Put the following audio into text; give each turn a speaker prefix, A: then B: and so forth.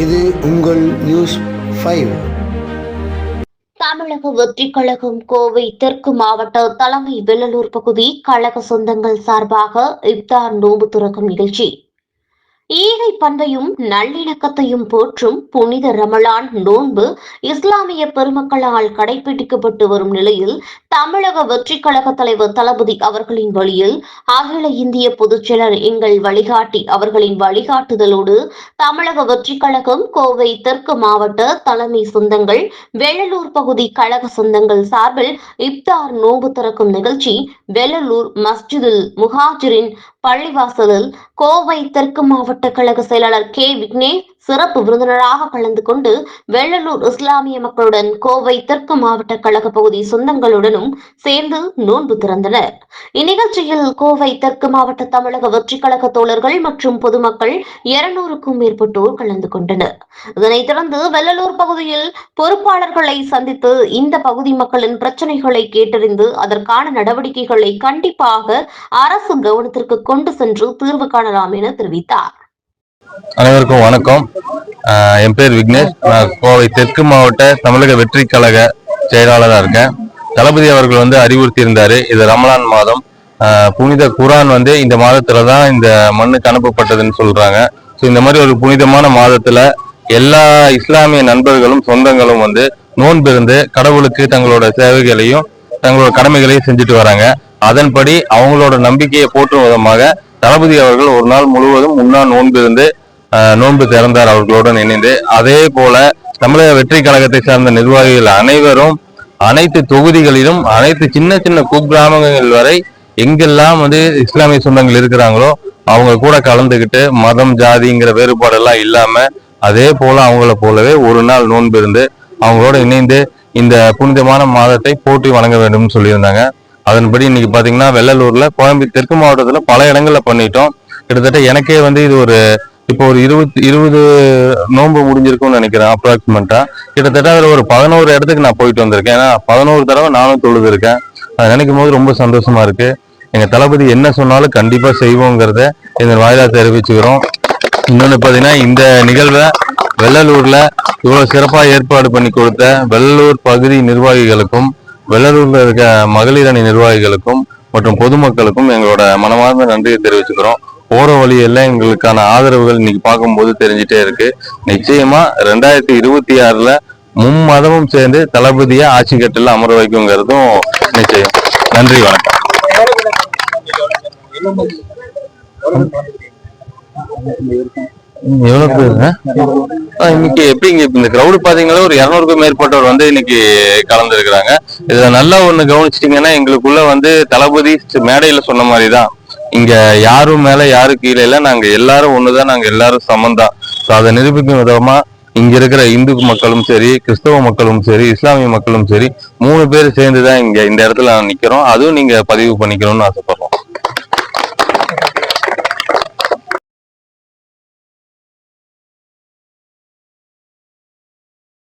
A: இது உங்கள் news five.
B: தமிழக வெற்றி கழகம் கோவை தெற்கு மாவட்ட தலைமை வெள்ளலூர் பகுதி கழக சொந்தங்கள் சார்பாக இப்தார் நோன்பு துறக்கும் நிகழ்ச்சி. ஈகை பண்பையும் நல்லிணக்கத்தையும் போற்றும் புனித ரமலான் நோன்பு இஸ்லாமிய பெருமக்களால் கடைபிடிக்கப்பட்டு வரும் நிலையில் தமிழக வெற்றி கழக தலைவர் தளபதி அவர்களின் வழியில் அகில இந்திய பொதுச்செயலர் எங்கள் வழிகாட்டி அவர்களின் வழிகாட்டுதலோடு தமிழக வெற்றி கழகம் கோவை தெற்கு மாவட்ட தலைமை சொந்தங்கள் வெள்ளலூர் பகுதி கழக சொந்தங்கள் சார்பில் இப்தார் நோன்பு திறக்கும் நிகழ்ச்சி வெள்ளலூர் மஸ்ஜிதுல் முஹாஜிரின் பள்ளிவாசலில் கோவை தெற்கு மாவட்ட கழக செயலாளர் கே விக்னேஷ் சிறப்பு விருந்தினராக கலந்து கொண்டு வெள்ளலூர் இஸ்லாமிய மக்களுடன் கோவை தெற்கு மாவட்ட கழக பகுதி சொந்தங்களுடனும் சேர்ந்து நோன்பு திறந்தனர். இந்நிகழ்ச்சியில் கோவை தெற்கு மாவட்ட தமிழக வெற்றி கழக தோழர்கள் மற்றும் பொதுமக்கள் இருநூறுக்கும் மேற்பட்டோர் கலந்து கொண்டனர். இதனைத் தொடர்ந்து வெள்ளலூர் பகுதியில் பொறுப்பாளர்களை சந்தித்து இந்த பகுதி மக்களின் பிரச்சனைகளை கேட்டறிந்து அதற்கான நடவடிக்கைகளை கண்டிப்பாக அரசு கவனத்திற்கு கொண்டு சென்று தீர்வு காணலாம் என தெரிவித்தார்.
C: அனைவருக்கும் வணக்கம். என் பேர் விக்னேஷ். நான் கோவை தெற்கு மாவட்ட தமிழக வெற்றி கழக செயலாளராக இருக்கேன். தளபதி அவர்கள் வந்து அறிவுறுத்தி இருந்தார் இது ரமலான் மாதம். புனித குரான் வந்து இந்த மாதத்துல தான் இந்த மண்ணுக்கு அனுப்பப்பட்டதுன்னு சொல்றாங்க. ஸோ இந்த மாதிரி ஒரு புனிதமான மாதத்துல எல்லா இஸ்லாமிய நண்பர்களும் சொந்தங்களும் வந்து நோன்பிருந்து கடவுளுக்கு தங்களோட சேவைகளையும் தங்களோட கடமைகளையும் செஞ்சுட்டு வராங்க. அதன்படி அவங்களோட நம்பிக்கையை போற்றும் விதமாக தளபதி அவர்கள் ஒரு நாள் முழுவதும் முன்னாள் நோன்பிருந்து நோன்பு திறந்தார் அவர்களுடன் இணைந்து. அதே போல தமிழக வெற்றி கழகத்தை சார்ந்த நிர்வாகிகள் அனைவரும் அனைத்து தொகுதிகளிலும் அனைத்து சின்ன சின்ன குக்கிராமங்கள் வரை எங்கெல்லாம் வந்து இஸ்லாமிய சொந்தங்கள் இருக்கிறாங்களோ அவங்க கூட கலந்துக்கிட்டு மதம் ஜாதிங்கிற வேறுபாடெல்லாம் இல்லாம அதே போல அவங்கள போலவே ஒரு நாள் நோன்பு இருந்து அவங்களோட இணைந்து இந்த புனிதமான மாதத்தை போற்றி வழங்க வேண்டும்னு சொல்லியிருந்தாங்க. அதன்படி இன்னைக்கு பாத்தீங்கன்னா வெள்ளலூர்ல கோயம்பு தெற்கு மாவட்டத்துல பல இடங்கள்ல பண்ணிட்டோம். கிட்டத்தட்ட எனக்கே வந்து இது ஒரு இப்போ ஒரு இருபத்தி இருபது நோன்பு முடிஞ்சிருக்கும்னு நினைக்கிறேன் அப்ராக்சிமெண்டா கிட்டத்தட்ட அதில் ஒரு பதினோரு இடத்துக்கு நான் போயிட்டு வந்திருக்கேன். ஏன்னா பதினோரு தடவை நானும் தொழுது இருக்கேன் அதை நினைக்கும் போது ரொம்ப சந்தோஷமா இருக்கு. எங்க தளபதி என்ன சொன்னாலும் கண்டிப்பா செய்வோங்கிறத எங்கள் வாயிலாக தெரிவிச்சுக்கிறோம். இன்னொன்று பார்த்தீங்கன்னா இந்த நிகழ்வை வெள்ளலூர்ல இவ்வளவு சிறப்பாக ஏற்பாடு பண்ணி கொடுத்த வெள்ளலூர் பகுதி நிர்வாகிகளுக்கும் வெள்ளலூர்ல இருக்க மகளிர் அணி நிர்வாகிகளுக்கும் மற்றும் பொதுமக்களுக்கும் எங்களோட மனமார்ந்த நன்றியை தெரிவிச்சுக்கிறோம். போற வழியெல்லாம் எங்களுக்கான ஆதரவுகள் இன்னைக்கு பார்க்கும்போது தெரிஞ்சுட்டே இருக்கு. நிச்சயமா ரெண்டாயிரத்தி இருபத்தி ஆறுல மும்மதமும் சேர்ந்து தளபதியை ஆட்சி கட்டில அமர வைக்குங்கிறதும் நிச்சயம். நன்றி வணக்கம். எவ்வளவு பேருங்க இன்னைக்கு எப்படி இங்க இந்த கிரௌடு பாத்தீங்கன்னா ஒரு இருநூறுக்கும் மேற்பட்டவர் வந்து இன்னைக்கு கலந்துருக்கிறாங்க. இதுல நல்லா ஒண்ணு கவனிச்சிட்டீங்கன்னா எங்களுக்குள்ள வந்து தளபதி மேடையில சொன்ன மாதிரிதான். இங்க யாரும் மேல யாரும் கீழே இல்ல. நாங்க எல்லாரும் ஒண்ணுதான். நாங்க எல்லாரும் சமந்தான் ஸோ அதை நிரூபிக்கும் விதமா இங்க இருக்கிற இந்து மக்களும் சரி கிறிஸ்தவ மக்களும் சரி இஸ்லாமிய மக்களும் சரி மூணு பேர் சேர்ந்துதான் இங்க இந்த இடத்துல நிக்கிறோம். அதுவும் நீங்க பதிவு பண்ணிக்கணும்னு ஆசைப்படுறோம்.